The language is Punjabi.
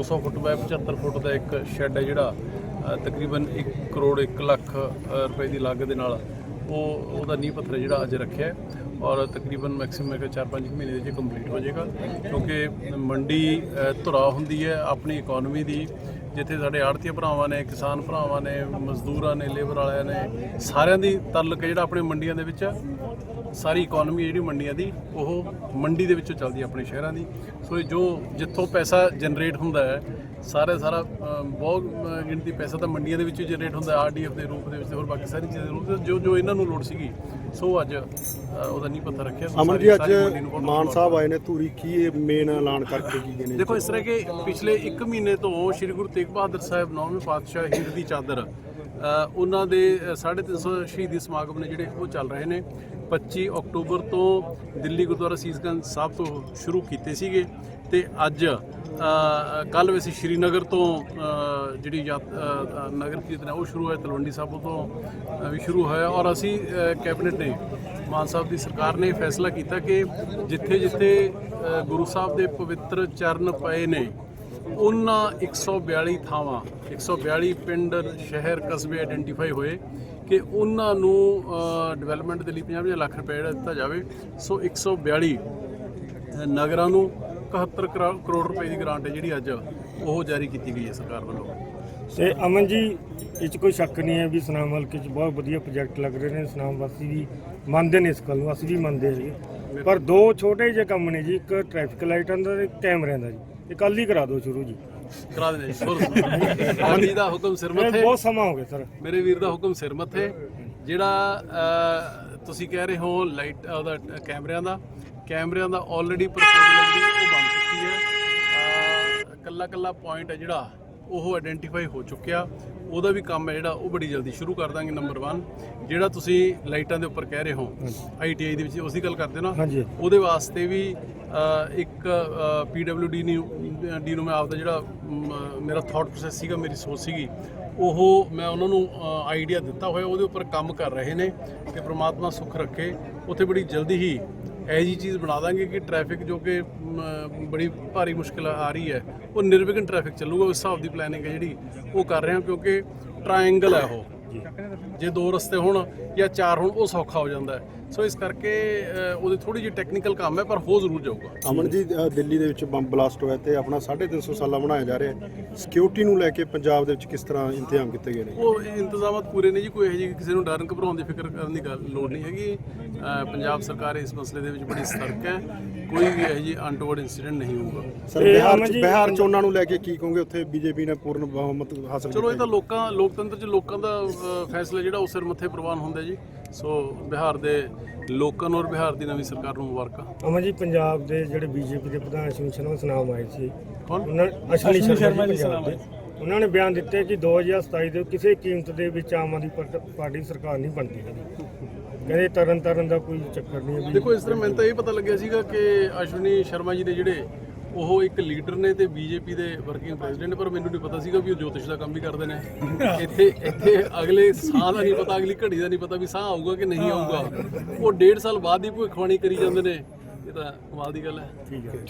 200 ਫੁੱਟ ਬਾਏ 75 ਫੁੱਟ ਦਾ ਇੱਕ ਸ਼ੈੱਡ ਹੈ ਜਿਹੜਾ ਤਕਰੀਬਨ 1 ਕਰੋੜ 1 ਲੱਖ ਰੁਪਏ ਦੀ ਲਾਗਤ ਦੇ ਨਾਲ ਉਹ, ਉਹਦਾ ਨੀਂਹ ਪੱਥਰ ਹੈ ਜਿਹੜਾ ਅੱਜ ਰੱਖਿਆ ਔਰ ਤਕਰੀਬਨ ਮੈਕਸਿਮਮ ਹੈਗਾ 4-5 ਮਹੀਨੇ ਦੇ ਵਿੱਚ ਕੰਪਲੀਟ ਹੋ ਜਾਏਗਾ ਕਿਉਂਕਿ ਮੰਡੀ ਧੁਰਾ ਹੁੰਦੀ ਹੈ ਆਪਣੀ ਇਕਨੋਮੀ ਦੀ, ਜਿੱਥੇ ਸਾਡੇ ਆੜਤੀ ਭਰਾਵਾਂ ਨੇ, ਕਿਸਾਨ ਭਰਾਵਾਂ ਨੇ, ਮਜ਼ਦੂਰਾਂ ਨੇ ਲੇਬਰ ਵਾਲਿਆਂ ਨੇ ਸਾਰਿਆਂ ਦੀ ਤਾਲੁਕ ਹੈ ਜਿਹੜਾ ਆਪਣੇ ਮੰਡੀਆਂ ਦੇ ਵਿੱਚ ਸਾਰੀ ਇਕਨੋਮੀ ਜਿਹੜੀ ਮੰਡੀਆਂ ਦੀ ਉਹ ਮੰਡੀ ਦੇ ਵਿੱਚੋਂ ਚੱਲਦੀ ਆਪਣੇ ਸ਼ਹਿਰਾਂ ਦੀ। ਸੋ ਇਹ ਜੋ ਜਿੱਥੋਂ ਪੈਸਾ ਜਨਰੇਟ ਹੁੰਦਾ ਹੈ ਸਾਰੇ ਸਾਰਾ ਬਹੁਤ ਗਿਣਤੀ ਪੈਸਾ ਤਾਂ ਮੰਡੀਆਂ ਦੇ ਵਿੱਚੋਂ ਜਨਰੇਟ ਹੁੰਦਾ ਹੈ ਆਰਡੀਐਫ ਦੇ ਰੂਪ ਦੇ ਵਿੱਚ ਹੋਰ ਬਾਕੀ ਸਾਰੀ ਚੀਜ਼ਾਂ ਦੇ ਰੂਪ ਜੋ ਜੋ ਇਹਨਾਂ ਨੂੰ ਲੋੜ ਸੀਗੀ। ਸੋ ਅੱਜ ਉਹਦਾ ਨਹੀਂ ਪਤਾ ਰੱਖਿਆ ਅਮਨ ਜੀ ਅੱਜ ਮਾਨ ਸਾਹਿਬ ਆਏ ਨੇ ਧੂਰੀ ਕੀ ਇਹ ਮੇਨ ਐਲਾਨ ਕਰਕੇ ਕੀ ਗਏ ਨੇ ਦੇਖੋ ਇਸ ਤਰ੍ਹਾਂ ਕਿ ਪਿਛਲੇ 1 ਮਹੀਨੇ ਤੋਂ ਸ੍ਰੀ ਗੁਰੂ ਤੇਗ ਬਹਾਦਰ ਸਾਹਿਬ ਨੌਵੇਂ ਪਾਤਸ਼ਾਹ ਹੀਰ ਦੀ ਚਾਦਰ ਉਹਨਾਂ ਦੇ ਅ, 350 ਸ਼ਹੀਦੀ ਸਮਾਗਮ ਨੇ ਜਿਹੜੇ ਉਹ ਚੱਲ ਰਹੇ ਨੇ। 25 ਅਕਤੂਬਰ ਤੋਂ ਦਿੱਲੀ ਗੁਰਦੁਆਰਾ ਸੀਸਗੰਜ ਸਾਹਿਬ ਤੋਂ ਸ਼ੁਰੂ ਕੀਤੇ ਸੀਗੇ ਤੇ ਅੱਜ ਕੱਲ ਅਸੀਂ ਸ਼੍ਰੀਨਗਰ ਤੋਂ ਜਿਹੜੀ ਯਾਤ- ਨਗਰ ਕੀਰਤਨ ਹੈ, ਉਹ ਸ਼ੁਰੂ ਹੋਇਆ, ਤਲਵੰਡੀ ਸਾਹਿਬ ਤੋਂ ਵੀ ਸ਼ੁਰੂ ਹੋਇਆ ਔਰ ਅਸੀਂ ਕੈਬਨਿਟ ਨੇ ਮਾਨ ਸਾਹਿਬ ਦੀ ਸਰਕਾਰ ਨੇ ਫੈਸਲਾ ਕੀਤਾ ਕਿ ਜਿੱਥੇ ਜਿੱਥੇ ਗੁਰੂ ਸਾਹਿਬ ਦੇ ਪਵਿੱਤਰ ਚਰਨ ਪਏ ਨੇ, ਉਹਨਾਂ 142 ਥਾਵਾਂ 142 ਪਿੰਡ, ਸ਼ਹਿਰ, ਕਸਬੇ ਆਇਡੈਂਟੀਫਾਈ ਹੋਏ। ਕਿ ਉਹਨਾਂ ਨੂੰ ਡਿਵੈਲਪਮੈਂਟ ਦੇ ਲਈ 50 ਲੱਖ ਰੁਪਏ ਜਿਹੜਾ ਦਿੱਤਾ ਜਾਵੇ। ਸੋ 142 ਨਗਰਾਂ ਨੂੰ 71 ਕਰੋ- ਕਰੋੜ ਰੁਪਏ ਦੀ ਗ੍ਰਾਂਟ ਹੈ ਜਿਹੜੀ ਅੱਜ ਉਹ ਜਾਰੀ ਕੀਤੀ ਗਈ ਹੈ ਸਰਕਾਰ ਵੱਲੋਂ। ਤੇ ਅਮਨ ਜੀ ਇਹ 'ਚ ਕੋਈ ਸ਼ੱਕ ਨਹੀਂ ਹੈ ਵੀ ਸੁਨਾਮ ਹਲਕੇ 'ਚ ਬਹੁਤ ਵਧੀਆ ਪ੍ਰੋਜੈਕਟ ਲੱਗ ਰਹੇ ਨੇ। ਸੁਨਾਮ ਵਾਸੀ ਵੀ ਮੰਨਦੇ ਨੇ ਇਸ ਗੱਲ ਨੂੰ ਅਸੀਂ ਵੀ ਮੰਨਦੇ ਹਾਂ ਪਰ ਦੋ ਛੋਟੇ ਜਿਹੇ ਕੰਮ ਨੇ ਜੀ ਇੱਕ ਟ੍ਰੈਫਿਕ ਲਾਈਟਾਂ ਦਾ ਤੇ ਕੈਮਰਿਆਂ ਦਾ ਜੀ। ਇਹ ਕੱਲ ਹੀ ਕਰਾ ਦਿਓ ਸ਼ੁਰੂ ਜੀ। ਕਰਾ ਜੀ ਸੁਰ ਆਪ ਜੀ ਦਾ ਹੁਕਮ ਸਿਰ ਮੱਥੇ। ਬਹੁਤ ਸਮਾਂ ਹੋ ਗਿਆ ਸਰ। ਮੇਰੇ ਵੀਰ ਦਾ ਹੁਕਮ ਸਿਰ ਮੱਥੇ ਜਿਹੜਾ ਤੁਸੀਂ ਕਹਿ ਰਹੇ ਹੋ ਲਾਈਟ ਉਹਦਾ ਕੈਮਰਿਆਂ ਦਾ। ਕੈਮਰਿਆਂ ਦਾ ਆਲਰੇਡੀ ਪ੍ਰਪੋਜ਼ਲ ਉਹ ਬਣ ਚੁੱਕੀ ਹੈ। ਕੱਲਾ ਕੱਲਾ ਪੁਆਇੰਟ ਹੈ ਜਿਹੜਾ ਉਹ ਆਇਡੈਂਟੀਫਾਈ ਹੋ ਚੁੱਕਿਆ ਉਹਦਾ ਵੀ ਕੰਮ ਹੈ ਜਿਹੜਾ ਉਹ ਬੜੀ ਜਲਦੀ ਸ਼ੁਰੂ ਕਰ ਦਾਂਗੇ ਨੰਬਰ 1 ਜਿਹੜਾ ਤੁਸੀਂ ਲਾਈਟਾਂ ਦੇ ਉੱਪਰ ਕਹਿ ਰਹੇ ਹੋ ਆਈਟੀਆਈ ਦੇ ਵਿੱਚ ਉਸ ਦੀ ਗੱਲ ਕਰਦੇ ਨਾ? ਹਾਂਜੀ। ਉਹਦੇ ਵਾਸਤੇ ਵੀ ਇੱਕ ਪੀਡਬਲਯੂਡੀ ਨੂੰ ਡੀ ਨੂੰ ਮੈਂ ਆਪਦਾ ਜਿਹੜਾ ਮੇਰਾ ਥਾਟ ਪ੍ਰੋਸੈਸ ਸੀਗਾ ਮੇਰੀ ਸੋਚ ਸੀਗੀ ਉਹ ਮੈਂ ਉਹਨਾਂ ਨੂੰ ਆਈਡੀਆ ਦਿੱਤਾ ਹੋਇਆ ਉਹਦੇ ਉੱਪਰ ਕੰਮ ਕਰ ਰਹੇ ਨੇ ਕਿ ਪ੍ਰਮਾਤਮਾ ਸੁੱਖ ਰੱਖੇ ਉੱਥੇ ਬੜੀ ਜਲਦੀ ਹੀ ਇਹੋ ਜਿਹੀ ਚੀਜ਼ ਬਣਾ ਦਾਂਗੇ ਕਿ ਟ੍ਰੈਫਿਕ ਜੋ ਕਿ ਬੜੀ ਭਾਰੀ ਮੁਸ਼ਕਿਲ ਆ ਰਹੀ ਹੈ ਉਹ ਨਿਰਵਿਘਨ ਟ੍ਰੈਫਿਕ ਚੱਲੂਗਾ ਉਸ ਹਿਸਾਬ ਦੀ ਪਲੈਨਿੰਗ ਹੈ ਜਿਹੜੀ ਉਹ ਕਰ ਰਹੇ ਹਾਂ ਕਿਉਂਕਿ ਟ੍ਰਾਇੰਗਲ ਹੈ ਉਹ। ਜੇ ਦੋ ਰਸਤੇ ਹੋਣ ਜਾਂ ਚਾਰ ਹੋਣ ਉਹ ਸੌਖਾ ਹੋ ਜਾਂਦਾ ਹੈ। ਸੋ ਇਸ ਕਰਕੇ ਉਹਦੇ ਥੋੜੀ ਜਿਹੀ ਟੈਕਨੀਕਲ ਕੰਮ ਹੈ ਪਰ ਹੋ ਜ਼ਰੂਰ ਜਾਊਗਾ। ਅਮਨ ਜੀ ਦਿੱਲੀ ਦੇ ਵਿੱਚ ਬੰਬ ਬਲਾਸਟ ਹੋਇਆ ਤੇ ਆਪਣਾ 350 ਸਾਲਾ ਬਣਾਇਆ ਜਾ ਰਿਹਾ ਹੈ। ਸਿਕਿਉਰਿਟੀ ਨੂੰ ਲੈ ਕੇ ਪੰਜਾਬ ਦੇ ਵਿੱਚ ਕਿਸ ਤਰ੍ਹਾਂ ਇੰਤਜ਼ਾਮ ਕੀਤੇ ਗਏ ਨੇ? ਉਹ ਇੰਤਜ਼ਾਮਾਤ ਪੂਰੇ ਨੇ ਜੀ ਕੋਈ ਇਹੋ ਜਿਹੀ ਕਿਸੇ ਨੂੰ ਡਰਨ ਘਬਰਾਉਣ ਦੀ ਫਿਕਰ ਕਰਨ ਦੀ ਗੱਲ ਲੋੜ ਨਹੀਂ ਹੈਗੀ। ਪੰਜਾਬ ਸਰਕਾਰ ਇਸ ਮਸਲੇ ਦੇ ਵਿੱਚ ਬੜੀ ਸਤਰਕ ਹੈ। ਕੋਈ ਵੀ ਇਹੋ ਜਿਹੀ ਅਨਟੋਵਰਡ ਇਨਸੀਡੈਂਟ ਨਹੀਂ ਹੋਊਗਾ। ਸਰ ਬਿਹਾਰ ਚ ਜੀ- ਬਿਹਾਰ ਚੋਣਾਂ ਨੂੰ ਲੈ ਕੇ ਕੀ ਕਹੋਗੇ? ਉੱਥੇ ਬੀਜੇਪੀ ਨੇ ਪੂਰਨ ਬਹੁਮਤ ਹਾਸਲ ਚਲੋ ਇਹ ਕੀਤਾ ਤਾਂ ਲੋਕਾਂ ਲੋਕਤੰਤਰ 'ਚ ਲੋਕਾਂ ਦਾ ਫੈਸਲਾ ਜਿਹੜਾ ਉਹ ਸਿਰ ਮੱਥੇ ਪ੍ਰਵਾਨ ਹੁੰਦਾ ਜੀ। ਸੋ ਬਿਹਾਰ ਦੇ ਲੋਕਾਂ ਨੂੰ ਔਰ ਬਿਹਾਰ ਦੀ ਨਵੀਂ ਸਰਕਾਰ ਨੂੰ ਮੁਬਾਰਕਾਂ। ਅਮਨ ਜੀ ਪੰਜਾਬ ਦੇ ਜਿਹੜੇ ਬੀਜੇਪੀ ਦੇ ਪ੍ਰਧਾਨ ਅਸ਼ਵਨੀ ਸ਼ਰਮਾ ਸੁਨਾਮ ਆਏ ਸੀ। ਕੌਣ? ਉਹਨਾਂ ਅਸ਼ਵਨੀ ਸ਼ਰਮਾ ਜੀ ਪੰਜਾਬ ਦੇ। ਉਹਨਾਂ ਨੇ ਬਿਆਨ ਦਿੱਤੇ ਕਿ 2027 ਦੇ ਕਿਸੇ ਕੀਮਤ ਦੇ ਵਿੱਚ ਆਮ ਆਦਮੀ ਪਾਰਟ- ਪਾਰਟੀ ਸਰਕਾਰ ਨਹੀਂ ਬਣਦੀ ਹੈਗੀ। ਕਹਿੰਦੇ ਤਰਨ ਤਾਰਨ ਦਾ ਕੋਈ ਚੱਕਰ ਨਹੀਂ ਹੈ ਵੀ ਦੇਖੋ ਇਸ ਤਰ੍ਹਾਂ ਮੈਨੂੰ ਤਾਂ ਇਹ ਪਤਾ ਲੱਗਿਆ ਸੀਗਾ ਕਿ ਅਸ਼ਵਨੀ ਸ਼ਰਮਾ ਜੀ ਦੇ ਜਿਹੜੇ ਉਹ ਇੱਕ ਲੀਡਰ ਨੇ ਤੇ ਬੀਜੇਪੀ ਦੇ ਵਰਕਿੰਗ ਪ੍ਰੈਜ਼ੀਡੈਂਟ, ਪਰ ਮੈਨੂੰ ਨਹੀਂ ਪਤਾ ਸੀਗਾ ਵੀ ਉਹ ਜੋਤਿਸ਼ ਦਾ ਕੰਮ ਵੀ ਕਰਦੇ ਨੇ। ਇੱਥੇ ਇੱਥੇ ਅਗਲੇ ਸਾਹ ਦਾ ਨਹੀਂ ਪਤਾ, ਅਗਲੀ ਘੜੀ ਦਾ ਨਹੀਂ ਪਤਾ ਵੀ ਸਾਹ ਆਊਗਾ ਕਿ ਨਹੀਂ ਆਊਗਾ। ਉਹ ਡੇਢ ਸਾਲ ਬਾਅਦ ਦੀ ਭਵਿੱਖਬਾਣੀ ਕਰੀ ਜਾਂਦੇ ਨੇ। ਇਹ ਤਾਂ ਕਮਾਲ ਦੀ ਗੱਲ ਹੈ। ਠੀਕ ਹੈ।